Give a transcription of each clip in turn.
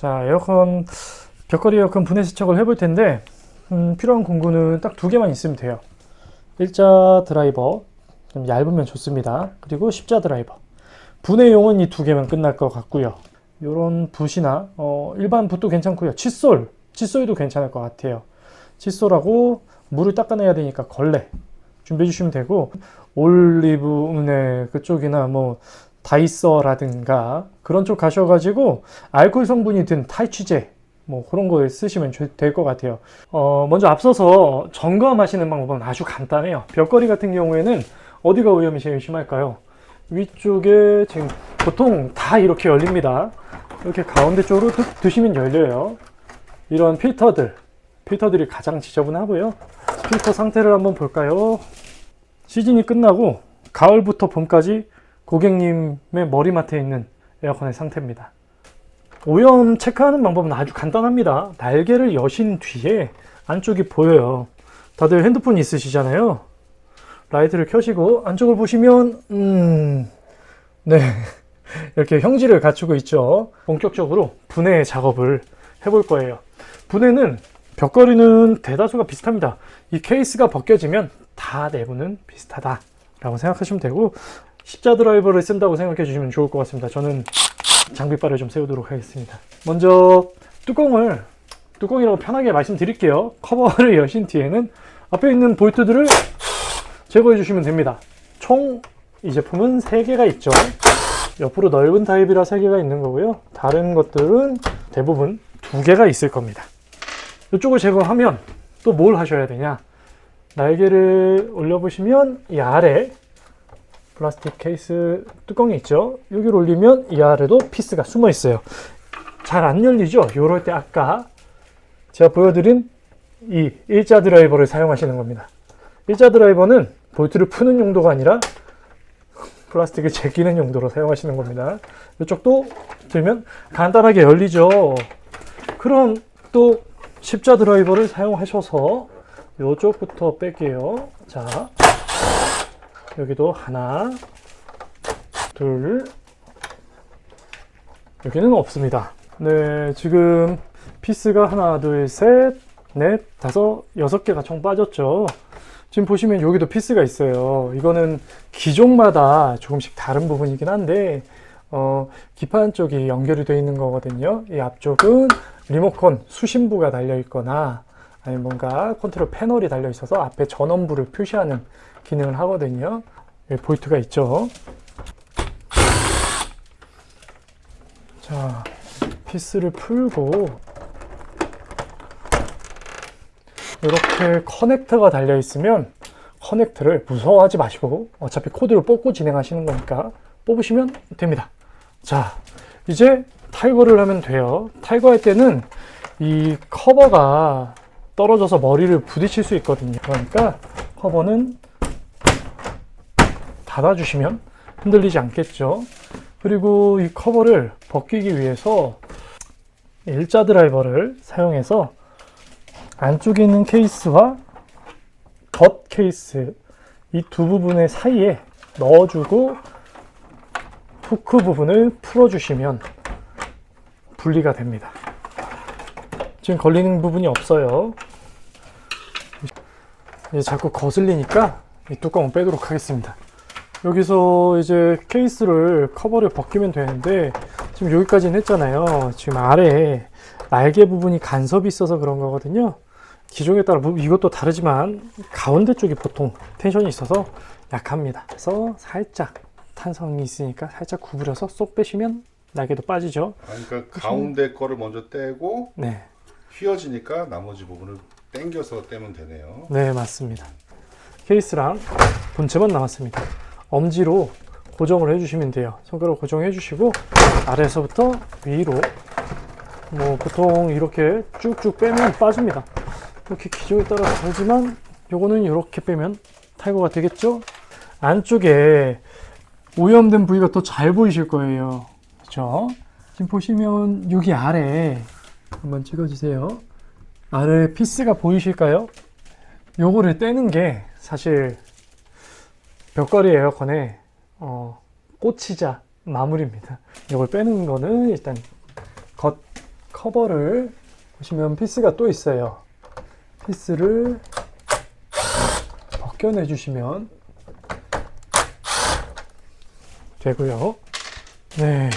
자, 에어컨, 벽걸이 에어컨 분해 세척을 해볼 텐데, 음, 필요한 공구는 딱 두 개만 있으면 돼요. 일자 드라이버, 좀 얇으면 좋습니다. 그리고 십자 드라이버. 분해용은 이 두 개면 끝날 것 같고요. 요런 붓이나, 어, 일반 붓도 괜찮고요. 칫솔, 칫솔도 괜찮을 것 같아요. 칫솔하고 물을 닦아내야 되니까 걸레 준비해 주시면 되고, 올리브 은혜 그쪽이나 뭐, 다이서라든가 그런 쪽 가셔가지고 알코올 성분이 든 탈취제 뭐 그런 거 쓰시면 될 것 같아요. 어, 먼저 앞서서 점검하시는 방법은 아주 간단해요. 벽걸이 같은 경우에는 어디가 오염이 제일 심할까요? 위쪽에 지금 보통 다 이렇게 열립니다. 이렇게 가운데 쪽으로 드, 드시면 열려요. 이런 필터들, 필터들이 가장 지저분하고요. 필터 상태를 한번 볼까요? 시즌이 끝나고 가을부터 봄까지 고객님의 머리맡에 있는 에어컨의 상태입니다. 오염 체크하는 방법은 아주 간단합니다. 날개를 여신 뒤에 안쪽이 보여요. 다들 핸드폰 있으시잖아요. 라이트를 켜시고 안쪽을 보시면 음, 네 이렇게 형질을 갖추고 있죠. 본격적으로 분해 작업을 해볼 거예요. 분해는 벽걸이는 대다수가 비슷합니다. 이 케이스가 벗겨지면 다 내부는 비슷하다 라고 생각하시면 되고 십자 드라이버를 쓴다고 생각해 주시면 좋을 것 같습니다. 저는 장비바를 좀 세우도록 하겠습니다. 먼저 뚜껑을 뚜껑이라고 편하게 말씀드릴게요. 커버를 여신 뒤에는 앞에 있는 볼트들을 제거해 주시면 됩니다. 총 이 제품은 3개가 있죠. 옆으로 넓은 타입이라 3개가 있는 거고요. 다른 것들은 대부분 2개가 있을 겁니다. 이쪽을 제거하면 또 뭘 하셔야 되냐? 날개를 올려보시면 이 아래 플라스틱 케이스 뚜껑이 있죠. 여기를 올리면 이 아래도 피스가 숨어 있어요. 잘 안 열리죠? 요럴 때 아까 제가 보여드린 이 일자 드라이버를 사용하시는 겁니다. 일자 드라이버는 볼트를 푸는 용도가 아니라 플라스틱을 제끼는 용도로 사용하시는 겁니다. 이쪽도 들면 간단하게 열리죠. 그럼 또 십자 드라이버를 사용하셔서 이쪽부터 뺄게요. 자, 여기도 하나, 둘, 여기는 없습니다. 네, 지금 피스가 하나, 둘, 셋, 넷, 다섯, 여섯 개가 총 빠졌죠. 지금 보시면 여기도 피스가 있어요. 이거는 기종마다 조금씩 다른 부분이긴 한데, 어, 기판 쪽이 연결이 되어 있는 거거든요. 이 앞쪽은 리모컨 수신부가 달려 있거나, 아니면 뭔가 컨트롤 패널이 달려 있어서 앞에 전원부를 표시하는 기능을 하거든요. 볼트가 있죠. 자, 피스를 풀고 이렇게 커넥터가 달려 있으면 커넥터를 무서워하지 마시고 어차피 코드를 뽑고 진행하시는 거니까 뽑으시면 됩니다. 자, 이제 탈거를 하면 돼요. 탈거할 때는 이 커버가 떨어져서 머리를 부딪힐 수 있거든요. 그러니까 커버는 닫아주시면 흔들리지 않겠죠. 그리고 이 커버를 벗기기 위해서 일자 드라이버를 사용해서 안쪽에 있는 케이스와 겉 케이스 이 두 부분의 사이에 넣어주고 후크 부분을 풀어주시면 분리가 됩니다. 지금 걸리는 부분이 없어요. 이제 자꾸 거슬리니까 이 뚜껑을 빼도록 하겠습니다. 여기서 이제 케이스를 커버를 벗기면 되는데 지금 여기까지는 했잖아요. 지금 아래에 날개 부분이 간섭이 있어서 그런 거거든요. 기종에 따라 뭐 이것도 다르지만 가운데 쪽이 보통 텐션이 있어서 약합니다. 그래서 살짝 탄성이 있으니까 살짝 구부려서 쏙 빼시면 날개도 빠지죠. 아, 그러니까 가운데 거를 먼저 떼고 네, 휘어지니까 나머지 부분을 당겨서 떼면 되네요. 네 맞습니다. 케이스랑 본체만 남았습니다. 엄지로 고정을 해주시면 돼요. 손가락 고정해 주시고 아래에서부터 위로 뭐 보통 이렇게 쭉쭉 빼면 빠집니다. 이렇게 기종에 따라 다르지만 요거는 이렇게 빼면 탈거가 되겠죠? 안쪽에 오염된 부위가 더 잘 보이실 거예요. 그렇죠? 지금 보시면 여기 아래 한번 찍어주세요. 아래 피스가 보이실까요? 요거를 떼는 게 사실 벽걸이 에어컨의 어, 꽂히자 마무리입니다. 이걸 빼는 거는 일단 겉 커버를 보시면 피스가 또 있어요. 피스를 벗겨내 주시면 되고요. 네.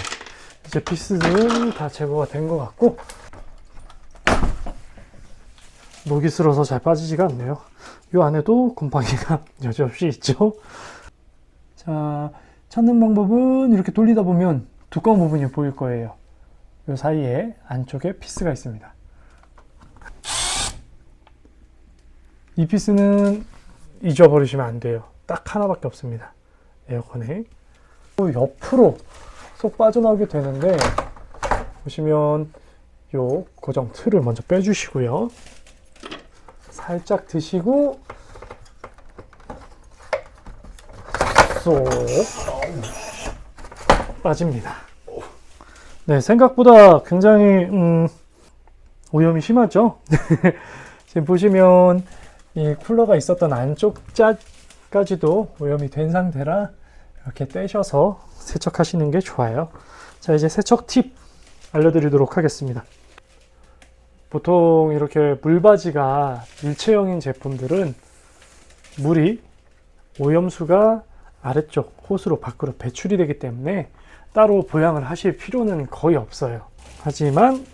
이제 피스는 다 제거가 된 것 같고 목이 슬어서 잘 빠지지가 않네요. 이 안에도 곰팡이가 여지없이 있죠. 자, 찾는 방법은 이렇게 돌리다 보면 두꺼운 부분이 보일 거예요. 이 사이에 안쪽에 피스가 있습니다. 이 피스는 잊어버리시면 안 돼요. 딱 하나밖에 없습니다. 에어컨에. 또 옆으로 쏙 빠져나오게 되는데 보시면 요 고정 틀을 먼저 빼주시고요. 살짝 드시고 쏙 빠집니다. 네, 생각보다 굉장히 음, 오염이 심하죠. 지금 보시면 이 쿨러가 있었던 안쪽 짝까지도 오염이 된 상태라 이렇게 떼셔서 세척하시는 게 좋아요. 자, 이제 세척 팁 알려드리도록 하겠습니다. 보통 이렇게 물바지가 일체형인 제품들은 물이 오염수가 아래쪽 호스로 밖으로 배출이 되기 때문에 따로 보양을 하실 필요는 거의 없어요. 하지만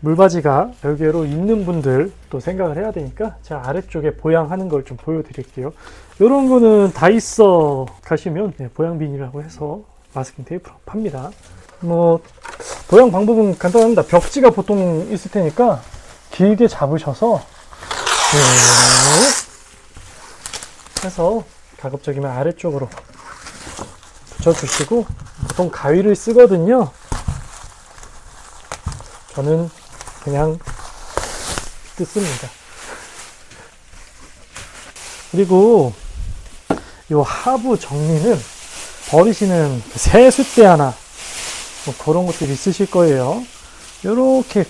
물바지가 별개로 있는 분들 또 생각을 해야 되니까 제가 아래쪽에 보양하는 걸 좀 보여드릴게요. 이런 거는 다 있어 가시면 네, 보양 비닐이라고 해서 마스킹 테이프로 팝니다. 뭐 보양 방법은 간단합니다. 벽지가 보통 있을 테니까 길게 잡으셔서 쭉 해서 가급적이면 아래쪽으로 붙여주시고 보통 가위를 쓰거든요. 저는 그냥 뜯습니다. 그리고 요 하부 정리는 버리시는 그 세숫대 하나 뭐 그런 것들이 있으실 거예요. 요렇게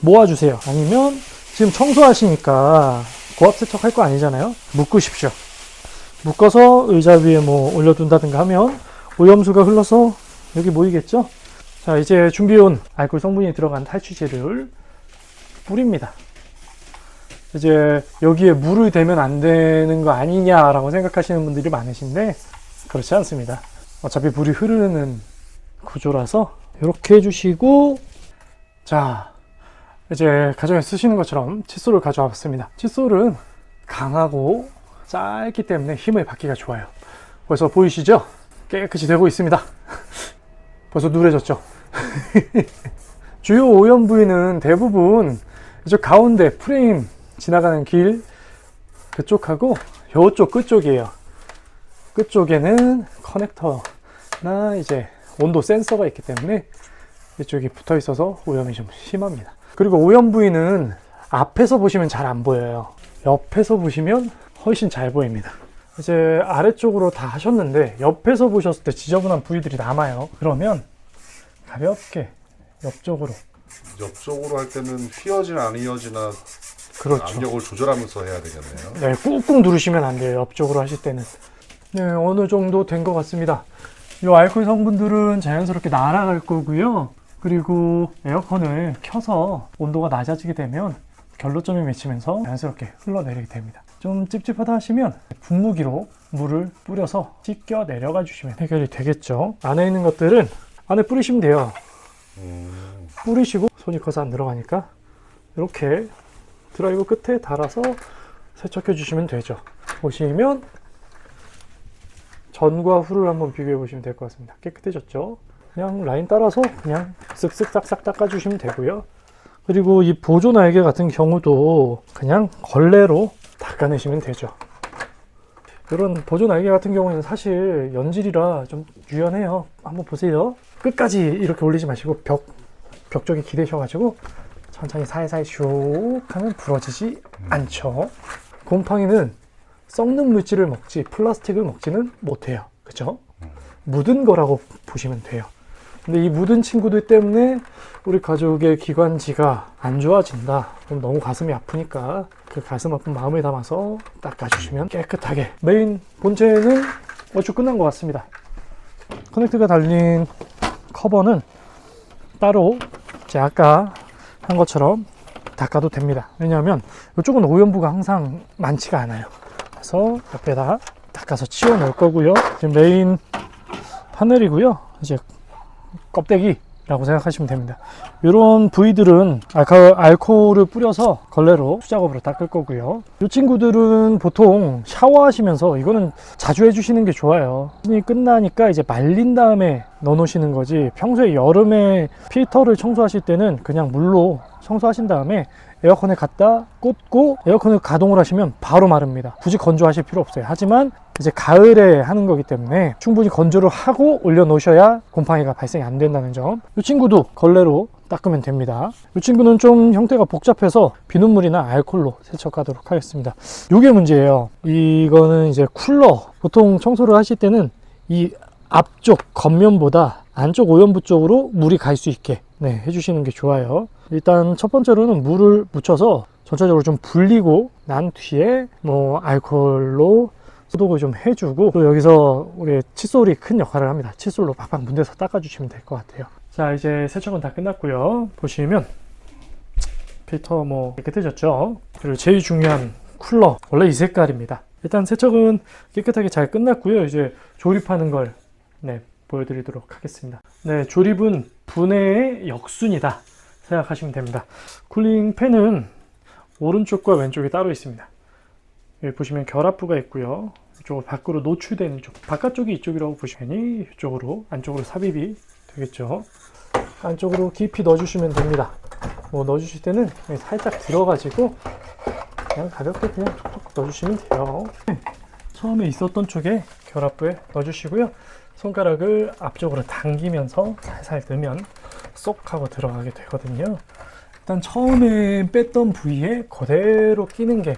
모아주세요. 아니면 지금 청소하시니까 고압 세척할 거 아니잖아요. 묶으십시오. 묶어서 의자 위에 뭐 올려둔다든가 하면 오염수가 흘러서 여기 모이겠죠? 자, 이제 준비해온 알코올 성분이 들어간 탈취제를 뿌립니다. 이제 여기에 물을 대면 안 되는 거 아니냐라고 생각하시는 분들이 많으신데 그렇지 않습니다. 어차피 물이 흐르는 구조라서 이렇게 해주시고 자 이제 가정에 쓰시는 것처럼 칫솔을 가져와 봤습니다. 칫솔은 강하고 짧기 때문에 힘을 받기가 좋아요. 벌써 보이시죠? 깨끗이 되고 있습니다. 벌써 누래졌죠? 주요 오염 부위는 대부분 이쪽 가운데 프레임 지나가는 길 그쪽하고 요쪽 끝쪽이에요. 끝쪽에는 커넥터나 이제 온도 센서가 있기 때문에 이쪽이 붙어 있어서 오염이 좀 심합니다. 그리고 오염 부위는 앞에서 보시면 잘 안 보여요. 옆에서 보시면 훨씬 잘 보입니다. 이제 아래쪽으로 다 하셨는데 옆에서 보셨을 때 지저분한 부위들이 남아요. 그러면 가볍게 옆쪽으로 옆쪽으로 할 때는 휘어지나 안 휘어지나 그렇죠. 압력을 조절하면서 해야 되겠네요. 네, 꾹꾹 누르시면 안 돼요. 옆쪽으로 하실 때는. 네, 어느 정도 된 것 같습니다. 이 알코올 성분들은 자연스럽게 날아갈 거고요. 그리고 에어컨을 켜서 온도가 낮아지게 되면 결로점이 맺히면서 자연스럽게 흘러내리게 됩니다. 좀 찝찝하다 하시면 분무기로 물을 뿌려서 씻겨 내려가 주시면 해결이 되겠죠. 안에 있는 것들은 안에 뿌리시면 돼요. 음, 뿌리시고 손이 커서 안 들어가니까 이렇게 드라이버 끝에 달아서 세척해 주시면 되죠. 보시면 전과 후를 한번 비교해 보시면 될 것 같습니다. 깨끗해졌죠? 그냥 라인 따라서 그냥 쓱쓱 싹싹 닦아 주시면 되고요. 그리고 이 보조 날개 같은 경우도 그냥 걸레로 닦아내시면 되죠. 이런 보조 날개 같은 경우에는 사실 연질이라 좀 유연해요. 한번 보세요. 끝까지 이렇게 올리지 마시고 벽, 벽 쪽에 기대셔 가지고 천천히 살살 슉 하면 부러지지 않죠. 곰팡이는 썩는 물질을 먹지 플라스틱을 먹지는 못해요. 그죠? 묻은 거라고 보시면 돼요. 근데 이 묻은 친구들 때문에 우리 가족의 기관지가 안 좋아진다. 그럼 너무 가슴이 아프니까 그 가슴 아픈 마음을 담아서 닦아주시면 깨끗하게. 메인 본체는 얼추 끝난 것 같습니다. 커넥트가 달린 커버는 따로 이제 아까 한 것처럼 닦아도 됩니다. 왜냐하면 이쪽은 오염부가 항상 많지가 않아요. 그래서 옆에다 닦아서 치워 놓을 거고요. 지금 메인 파넬이고요. 이제 껍데기 라고 생각하시면 됩니다. 이런 부위들은 알코올을 뿌려서 걸레로 수작업으로 닦을 거고요. 이 친구들은 보통 샤워하시면서 이거는 자주 해주시는 게 좋아요. 이 끝나니까 이제 말린 다음에 넣어 놓으시는 거지. 평소에 여름에 필터를 청소하실 때는 그냥 물로 청소하신 다음에 에어컨에 갖다 꽂고 에어컨을 가동을 하시면 바로 마릅니다. 굳이 건조하실 필요 없어요. 하지만 이제 가을에 하는 거기 때문에 충분히 건조를 하고 올려 놓으셔야 곰팡이가 발생이 안 된다는 점. 이 친구도 걸레로 닦으면 됩니다. 이 친구는 좀 형태가 복잡해서 비눗물이나 알콜로 세척하도록 하겠습니다. 이게 문제예요. 이거는 이제 쿨러. 보통 청소를 하실 때는 이 앞쪽 겉면보다 안쪽 오염부 쪽으로 물이 갈 수 있게 네, 해주시는 게 좋아요. 일단 첫 번째로는 물을 묻혀서 전체적으로 좀 불리고 난 뒤에 뭐 알코올로 소독을 좀 해주고 또 여기서 우리 칫솔이 큰 역할을 합니다. 칫솔로 팍팍 문대서 닦아주시면 될 것 같아요. 자 이제 세척은 다 끝났고요. 보시면 필터 뭐 깨끗해졌죠. 그리고 제일 중요한 쿨러 원래 이 색깔입니다. 일단 세척은 깨끗하게 잘 끝났고요. 이제 조립하는 걸 네, 보여드리도록 하겠습니다. 네, 조립은 분해의 역순이다 생각하시면 됩니다. 쿨링 팬은 오른쪽과 왼쪽에 따로 있습니다. 여기 보시면 결합부가 있고요. 이쪽으로 밖으로 노출되는 쪽, 바깥쪽이 이쪽이라고 보시면 이쪽으로 안쪽으로 삽입이 되겠죠. 안쪽으로 깊이 넣어주시면 됩니다. 뭐 넣어주실 때는 살짝 들어가지고 그냥 가볍게 그냥 톡톡 넣어주시면 돼요. 네, 처음에 있었던 쪽에 결합부에 넣어주시고요. 손가락을 앞쪽으로 당기면서 살살 넣으면 쏙 하고 들어가게 되거든요. 일단 처음에 뺐던 부위에 그대로 끼는 게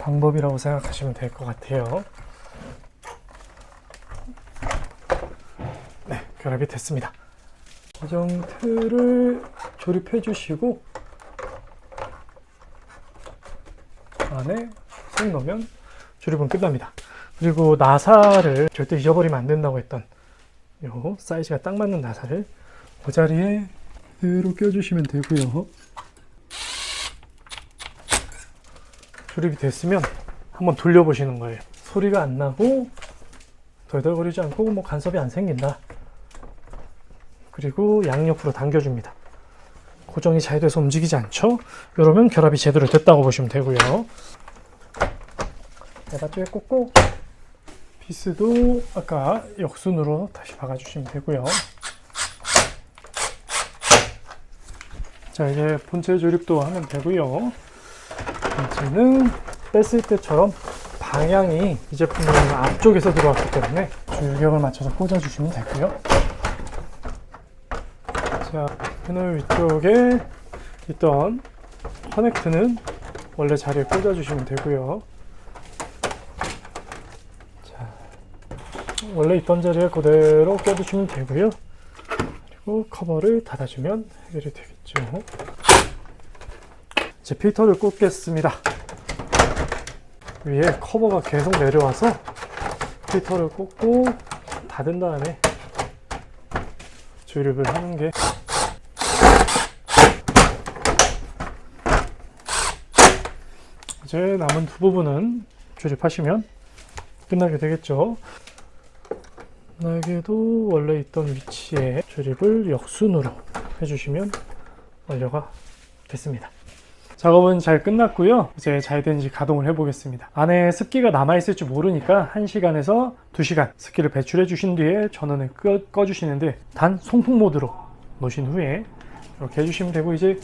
방법이라고 생각하시면 될 것 같아요. 네, 결합이 됐습니다. 고정 틀을 조립해 주시고 안에 손 넣으면 조립은 끝납니다. 그리고 나사를 절대 잊어버리면 안 된다고 했던 요 사이즈가 딱 맞는 나사를 그 자리에 그대로 껴주시면 되고요. 조립이 됐으면 한번 돌려보시는 거예요. 소리가 안 나고 덜덜거리지 않고 뭐 간섭이 안 생긴다. 그리고 양옆으로 당겨줍니다. 고정이 잘 돼서 움직이지 않죠? 이러면 결합이 제대로 됐다고 보시면 되고요. 내바쪽에 꽂고 피스도 아까 역순으로 다시 박아주시면 되고요. 자 이제 본체 조립도 하면 되고요. 본체는 뺐을 때처럼 방향이 이 제품은 앞쪽에서 들어왔기 때문에 줄격을 맞춰서 꽂아주시면 되고요. 자 패널 위쪽에 있던 커넥트는 원래 자리에 꽂아주시면 되고요. 원래 있던 자리에 그대로 껴두시면 되고요. 그리고 커버를 닫아주면 해결이 되겠죠. 이제 필터를 꽂겠습니다. 위에 커버가 계속 내려와서 필터를 꽂고 닫은 다음에 조립을 하는 게 이제 남은 두 부분은 조립하시면 끝나게 되겠죠. 날개도 원래 있던 위치에 조립을 역순으로 해주시면 완료가 됐습니다. 작업은 잘 끝났고요. 이제 잘 되는지 가동을 해보겠습니다. 안에 습기가 남아있을지 모르니까 1시간에서 2시간 습기를 배출해 주신 뒤에 전원을 꺼, 꺼주시는데 단 송풍 모드로 놓으신 후에 이렇게 해주시면 되고 이제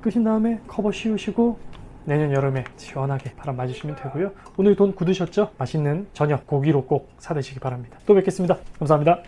끄신 다음에 커버 씌우시고 내년 여름에 시원하게 바람 맞으시면 되고요. 오늘 돈 굳으셨죠? 맛있는 저녁 고기로 꼭 사드시기 바랍니다. 또 뵙겠습니다. 감사합니다.